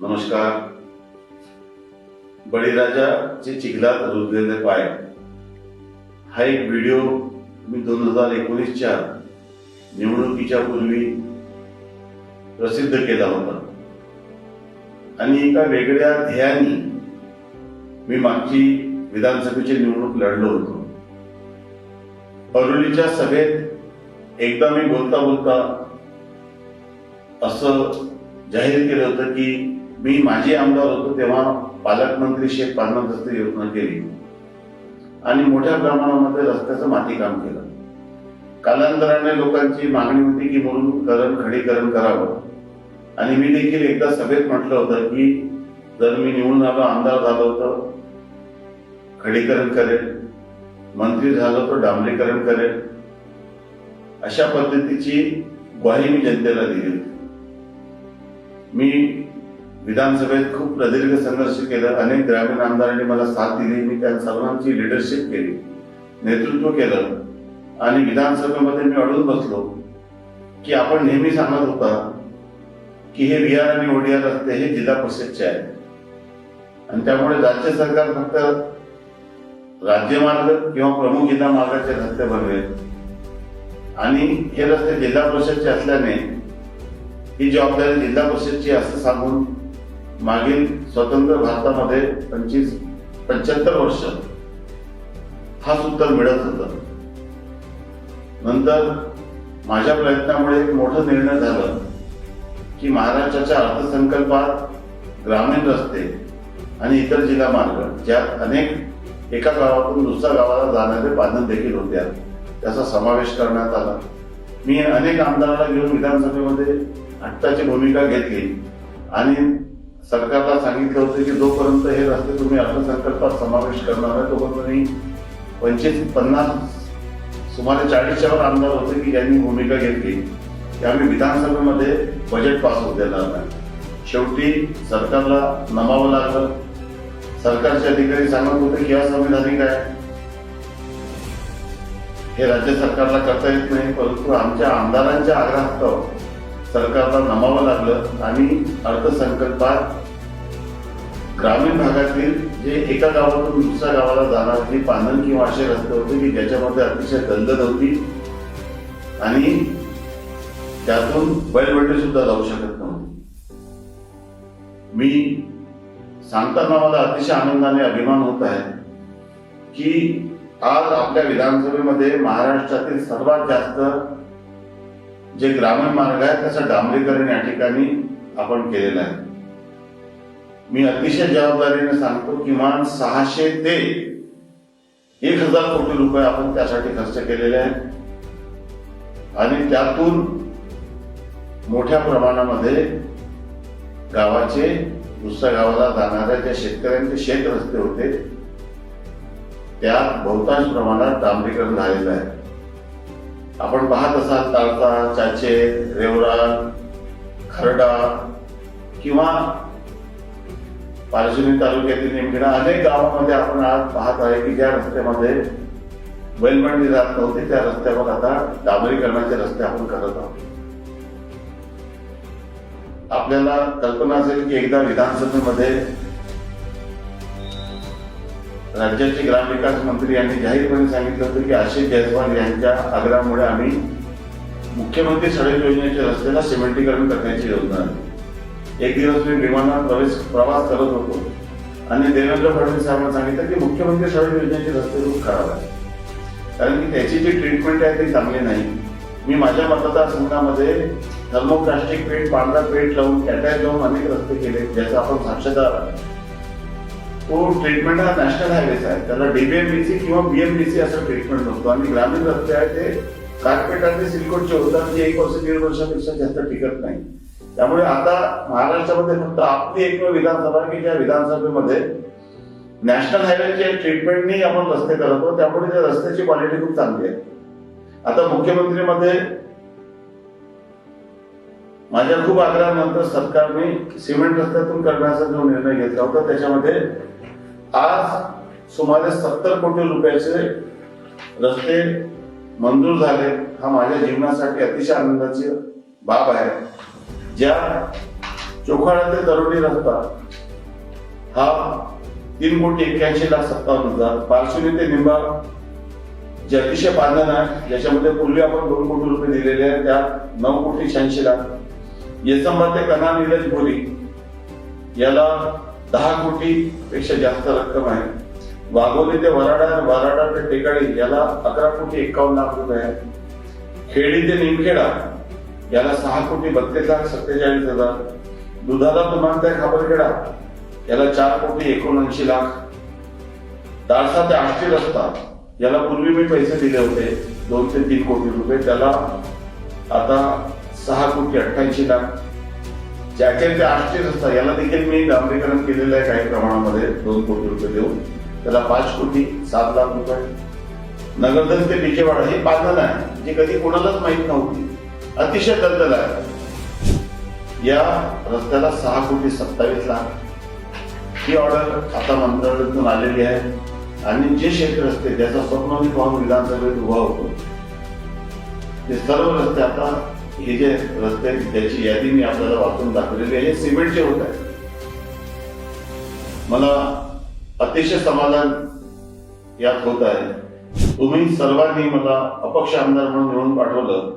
नमस्कार. बळीराजाचे चिखलात रुजलेले पाय हा एक व्हिडिओ मी दोन हजार एकोणीसच्या निवडणुकीच्या पूर्वी प्रसिद्ध केला होता. आणि एका वेगळ्या ध्येयाने मी मागची विधानसभेची निवडणूक लढलो होतो. अरुलीच्या सभेत एकदा मी बोलता बोलता असं जाहीर केलं होतं की मी माजी आमदार होतो तेव्हा पालकमंत्री शेख पालनाथ रस्ते योजना केली. आणि मोठ्या प्रमाणामध्ये रस्त्याचं मातीकाम केलं. कालांतराने लोकांची मागणी होती की म्हणून करण खडीकरण करावं. आणि मी देखील एकदा सभेत म्हटलं होतं की जर मी निवडून आलो आमदार झालो तर खडीकरण करेल मंत्री झालो तर डांबरीकरण करेल. अशा पद्धतीची ग्वाही मी जनतेला दिली होती. मी विधानसभेत खूप प्रदीर्घ संघर्ष केलं. अनेक ग्रामीण आमदारांनी मला साथ दिली. मी त्या सर्वांची लिडरशिप केली. नेतृत्व केलं. आणि विधानसभेमध्ये मी अडून बसलो की आपण नेहमी सांगत होता की हे व्ही आणि ओडिया रस्ते हे जिल्हा परिषदचे आहेत. आणि त्यामुळे राज्य सरकार फक्त राज्यमार्ग किंवा प्रमुख जिल्हा मार्गाचे रस्ते बनवेल. आणि हे रस्ते जिल्हा परिषदचे असल्याने ही जबाबदारी जिल्हा परिषदची असं सांगून मागील स्वतंत्र भारतामध्ये पंचवीस पंच्याहत्तर वर्ष हा उत्तर मिळत होतं. नंतर माझ्या प्रयत्नामुळे एक मोठं निर्णय झालं की महाराष्ट्राच्या अर्थसंकल्पात ग्रामीण रस्ते आणि इतर जिल्हा मार्ग ज्यात अनेक एका गावातून दुसऱ्या गावाला जाणारे बांधण देखील होत्या त्याचा समावेश करण्यात आला. मी अनेक आमदारांना घेऊन विधानसभेमध्ये हट्टाची भूमिका घेतली आणि सरकारला सांगितलं होतं की जोपर्यंत हे रस्ते तुम्ही अर्थसंकल्पात समावेश करणार आहे तोपर्यंत मी पंचवीस पन्नास सुमारे चाळीसच्या वर आमदार होते की यांनी भूमिका घेतली. की आम्ही विधानसभेमध्ये बजेट पास होऊ देणार नाही. शेवटी सरकारला नमावं लागलं. सरकारचे अधिकारी सांगत होते की असंविधानिक आहे. हे राज्य सरकारला करता येत नाही परंतु आमच्या आमदारांच्या आग्रहास्तव सरकारला नमावं लागलं आणि अर्थसंकल्पात ग्रामीण भागातील जे एका गावातून दुसऱ्या गावाला जाणार जे पानन किंवा असे रस्ते होते की ज्याच्यामध्ये अतिशय दलदल होती आणि त्यातून बैलबट्टे सुद्धा जाऊ शकत नव्हती. मी सांगताना मला अतिशय आनंदाने अभिमान होत आहे की आज आपल्या विधानसभेमध्ये महाराष्ट्रातील सर्वात जास्त जे ग्रामीण मार्ग आहे त्याचं डांबरीकरण या ठिकाणी आपण केलेलं आहे. मी अतिशय जबाबदारीने सांगतो किमान सहाशे ते एक हजार कोटी रुपये आपण त्यासाठी खर्च केलेले आहेत. आणि त्यातून मोठ्या प्रमाणामध्ये गावाचे दुसऱ्या गावाला जाणाऱ्या ज्या शेतकऱ्यांचे शेत रस्ते होते त्यात बहुतांश प्रमाणात डांबरीकरण झालेलं आहे. आपण पाहत असाल ताळता चाचे रेवरा खरडा किंवा पारशिवनी तालुक्यातील निमखेडा अनेक गावामध्ये आपण आज पाहत आहे की ज्या रस्त्यामध्ये बैलबंडी जात नव्हती त्या रस्त्यावर आता डांबरीकरणाचे रस्ते आपण करत आहोत. आपल्याला कल्पना असेल की एकदा विधानसभेमध्ये राज्याचे ग्रामविकास मंत्री यांनी जाहीरपणे सांगितलं होतं की आशिष जयस्वाल यांच्या आग्रहामुळे आम्ही मुख्यमंत्री सडक योजनेच्या रस्त्याला सिमेंटीकरण करण्याची योजना आहे एक दिवस मी विमानात प्रवेश प्रवास करत होतो आणि देवेंद्र फडणवीस साहेबांना सांगितलं की मुख्यमंत्री सडक योजनेचे रस्ते खूप खराब आहे कारण की त्याची जी ट्रीटमेंट आहे ती चांगली नाही. मी माझ्या मतदारसंघामध्ये थर्मोप्लास्टिक पेंट पांढरा पेंट लावून कॅटाय लावून अनेक रस्ते केले ज्याचा आपण साक्षीदार तो ट्रीटमेंट हा नॅशनल हायवेचा आहे. त्याला डीबीएमबीसी किंवा बीएमबीसी असं ट्रीटमेंट नसतो आणि ग्रामीण रस्ते आहेत ते कारपेट आणि सिलकोटचे होतात जे एक वर्ष दीड वर्षापेक्षा जास्त टिकत नाही. त्यामुळे आता महाराष्ट्रामध्ये फक्त आपली एकमेव विधानसभा की ज्या विधानसभेमध्ये नॅशनल हायवेचे ट्रीटमेंटनी आपण रस्ते करतो. त्यामुळे त्या रस्त्याची क्वालिटी खूप चांगली आहे. आता मुख्यमंत्रीमध्ये माझ्या खूप आग्रहानंतर सरकारने सिमेंट रस्त्यातून करण्याचा जो निर्णय घेतला होता त्याच्यामध्ये आज सुमारे सत्तर कोटी रुपयाचे रस्ते मंजूर झाले. हा माझ्या जीवनासाठी अतिशय आनंदाची बाब आहे. ज्या चोखाडा ते तरोडी रस्ता हा तीन कोटी एक्क्याऐंशी लाख सत्तावन्न हजार. पार्श्वनी ते निंबा जे अतिशय बांधण आहे ज्याच्यामध्ये पूर्वी आपण दोन कोटी रुपये दिलेले आहेत त्या नऊ कोटी शहाऐंशी लाख याच्यामध्ये ते कना निलेश बोरी याला दहा कोटी पेक्षा जास्त रक्कम आहे. वाघोली ते वराडा वराडा ते टेकाळी याला अकरा कोटी एकावन्न लाख रुपये आहे. खेडी ते निमखेडा याला सहा कोटी बत्तीस लाख सत्तेचाळीस हजार. दुधाला तुमानता खाबरखेडा याला चार कोटी एकोणऐंशी लाख. दारसा ते आष्टी रस्ता याला पूर्वी मी पैसे दिले होते दोन ते तीन कोटी रुपये. त्याला आता सहा कोटी अठ्ठ्याऐंशी लाख. ज्याच्या ते असतात याला देखील मी डांबरीकरण केलेलं आहे काही प्रमाणामध्ये दोन कोटी रुपये देऊन. त्याला पाच कोटी सात लाख रुपये. नगरधन ते विजयवाडा हे बांधण आहे जे कधी कोणालाच माहीत नव्हती. अतिशय दलदल आहे. या रस्त्याला सहा कोटी सत्तावीस लाख. ही ऑर्डर आता मंत्रालयातून आलेली आहे. आणि जे क्षेत्र असते त्याचा स्वप्न मी पाहून विधानसभेत उभा होतो ते सर्व रस्ते आता हे जे रस्ते आहेत, त्याची यादी मी आपल्याला वाचून दाखवलेली आहे. हे सिमेंटचे होत आहे मला अतिशय समाधान यात होत आहे. तुम्ही सर्वांनी मला अपक्ष आमदार म्हणून निवडून पाठवलं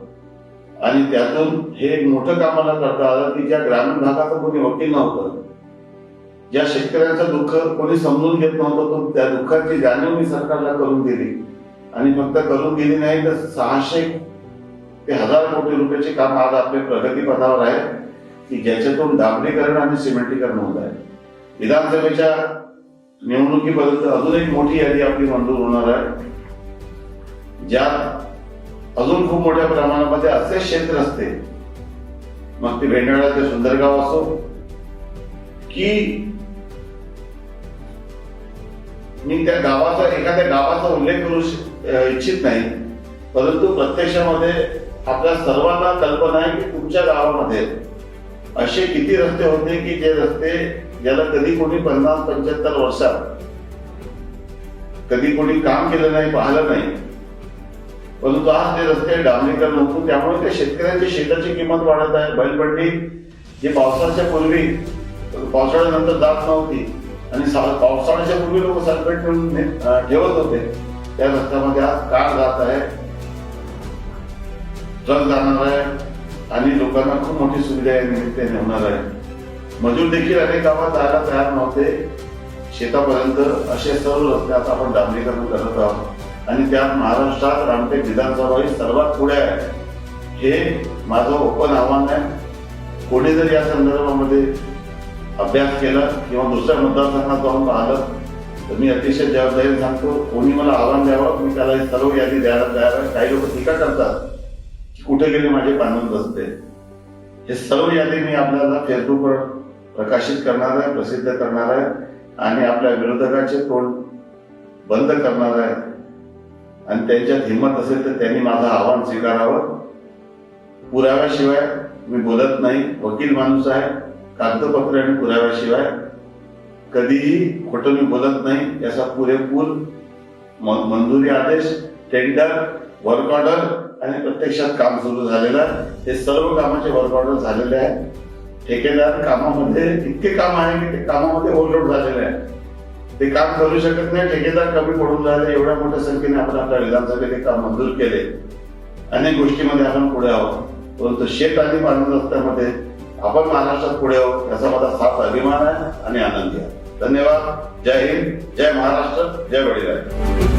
आणि त्यातून हे एक मोठं काम मला करता आलं की ज्या ग्रामीण भागाचं कोणी वकील नव्हतं ज्या शेतकऱ्यांचं दुःख कोणी समजून घेत नव्हतं त्या दुःखाची जाणीव मी सरकारला करून दिली. आणि फक्त करून दिली नाही तर सहाशे ते हजार कोटी रुपयाचे काम आज आपले प्रगतीपथावर आहे की ज्याच्यातून डांबरीकरण आणि सिमेंटीकरण होत आहे. विधानसभेच्या निवडणुकीपर्यंत अजून एक मोठी यादी आपली मंजूर होणार आहे. ज्यात अजून खूप मोठ्या प्रमाणामध्ये असे क्षेत्र असते मग ते भेंडाळा ते सुंदरगाव असो की मी त्या गावाचा एखाद्या गावाचा उल्लेख करू श- इच्छित नाही परंतु प्रत्यक्षामध्ये आपल्या सर्वांना कल्पना आहे की तुमच्या गावामध्ये असे किती रस्ते होते की जे रस्ते ज्याला कधी कोणी पन्नास पंच्याहत्तर वर्षात कधी कोणी काम केलं नाही पाहिलं नाही. परंतु आज ते रस्ते डांबरीकरण होतो त्यामुळे त्या शेतकऱ्यांची शेताची किंमत वाढत आहे. बैलबंडी जी पावसाच्या पूर्वी पावसाळ्यानंतर जात नव्हती आणि पावसाळ्याच्या पूर्वी लोक सल्फेट ठेवून ठेवत होते त्या रस्त्यामध्ये आज कार जात आहे. ट्रक जाणार आहे आणि लोकांना खूप मोठी सुविधा या निमित्ताने होणार आहे. मजूर देखील अनेक गावात जायला तयार नव्हते. शेतापर्यंत असे सर्व रस्ते आता आपण डांबरीकरण करत आहोत. आणि त्यात महाराष्ट्रात रामटेक विधानसभा ही सर्वात पुढे आहे. हे माझं ओपन आव्हान आहे. कोणी जर या संदर्भामध्ये अभ्यास केला किंवा दुसऱ्या मतदारसंघात जाऊन पाहिलं तर मी अतिशय जबाबदारीने सांगतो कोणी मला आव्हान द्यावं मी त्याला सर्व यादी द्यायला तयार आहे. काही लोक टीका करतात. कुठे गेले माझे पानंद रस्ते हे सर्व यादी मी आपल्याला फेसबुकवर प्रकाशित करणार आहे प्रसिद्ध करणार आहे आणि आपल्या विरोधकाचे तोंड बंद करणार आहे. आणि त्यांच्यात हिंमत असेल तर त्यांनी माझं आव्हान स्वीकारावं. पुराव्याशिवाय मी बोलत नाही. वकील माणूस आहे कागदपत्र आणि पुराव्याशिवाय कधीही खोटं मी बोलत नाही याचा पुरेपूर म- मंजुरी आदेश टेंडर वर्क ऑर्डर आणि प्रत्यक्षात काम सुरू झालेलं आहे. हे सर्व कामाचे वर्क ऑर्डर झालेले आहे ठेकेदार कामामध्ये इतके काम आहे की ते कामामध्ये ओव्हरलोड झालेले आहे ते काम करू शकत नाही ठेकेदार कमी पडून राहिले एवढ्या मोठ्या संख्येने आपण आपल्या विधानसभेने काम मंजूर केले. अनेक गोष्टीमध्ये आपण पुढे आहोत. परंतु शेत आणि पाणी रस्त्यामध्ये आपण महाराष्ट्रात पुढे आहोत याचा मला साफ अभिमान आहे आणि आनंदी आहे. धन्यवाद. जय हिंद. जय महाराष्ट्र. जय वडिलाय